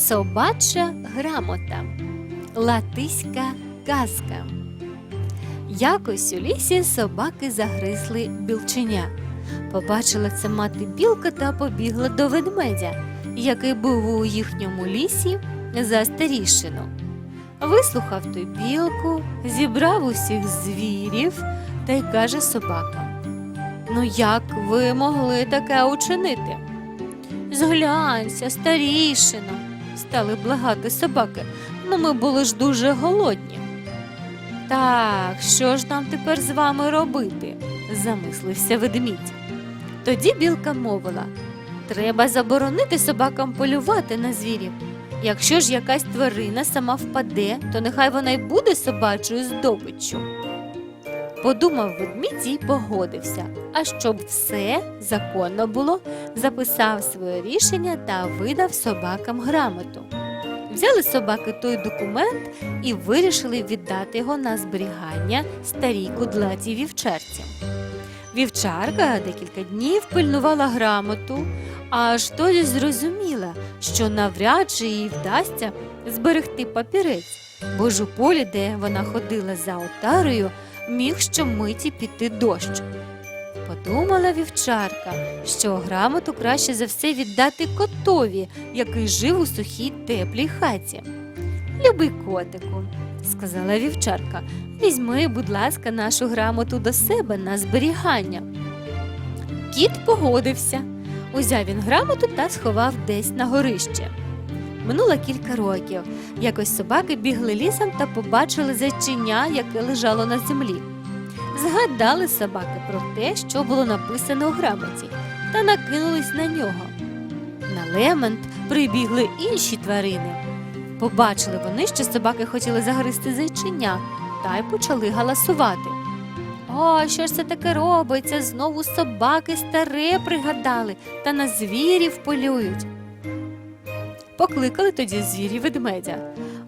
Собача грамота. Латиська казка. Якось у лісі собаки загризли білченя. Побачила це мати білка та побігла до ведмедя, який був у їхньому лісі за старішину. Вислухав той білку, зібрав усіх звірів та й каже собакам: Ну як ви могли таке учинити? Зглянься, старішино, стали благати собаки. Ну ми були ж дуже голодні. Так, що ж нам тепер з вами робити? замислився ведмідь. Тоді білка мовила: треба заборонити собакам полювати на звірів. Якщо ж якась тварина сама впаде, то нехай вона й буде собачою здобиччю. Подумав ведмідь і погодився. А щоб все законно було, записав своє рішення та видав собакам грамоту. Взяли собаки той документ і вирішили віддати його на зберігання старій кудлатій вівчарці. Вівчарка декілька днів пильнувала грамоту, аж тоді зрозуміла, що навряд чи їй вдасться зберегти папірець, бо ж у полі, де вона ходила за отарою, міг щомиті піти дощ. Подумала вівчарка, що грамоту краще за все віддати котові, який жив у сухій теплій хаті. Любий котику, сказала вівчарка, візьми, будь ласка, нашу грамоту до себе на зберігання. Кіт погодився. Узяв він грамоту та сховав десь на горище. Минуло кілька років. Якось собаки бігли лісом та побачили зайчиня, яке лежало на землі. Згадали собаки про те, що було написано у грамоті, та накинулись на нього. На лемент прибігли інші тварини. Побачили вони, що собаки хотіли загризти зайчиня, та й почали галасувати. О, що ж це таке робиться? Знову собаки старе пригадали та на звірів полюють. Покликали тоді звірі ведмедя,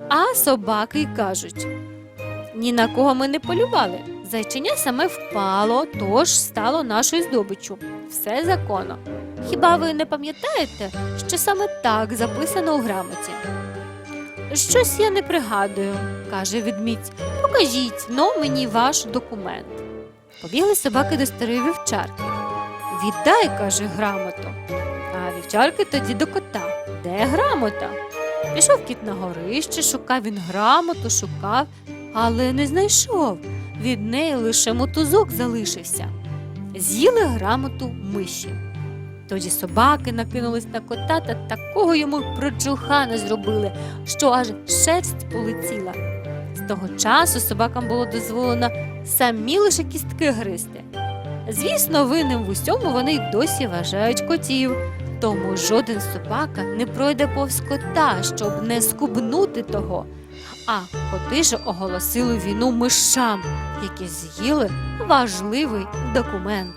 а собаки й кажуть: ні на кого ми не полювали. Зайчиня саме впало, тож стало нашою здобиччю. Все законно. Хіба ви не пам'ятаєте, що саме так записано у грамоті? Щось я не пригадую, каже ведмідь. Покажіть но мені ваш документ. Побігли собаки до старої вівчарки. Віддай, каже, грамоту. А вівчарки тоді до кота. Де грамота? Пішов кіт на горище, шукав він грамоту, шукав, але не знайшов. Від неї лише мотузок залишився. З'їли грамоту миші. Тоді собаки накинулись на кота та такого йому проджухана зробили, що аж шерсть полетіла. З того часу собакам було дозволено самі лише кістки гризти. Звісно, винним в усьому вони й досі вважають котів, тому жоден собака не пройде повз кота, щоб не скубнути того. А коти ж оголосили війну мишам, які з'їли важливий документ.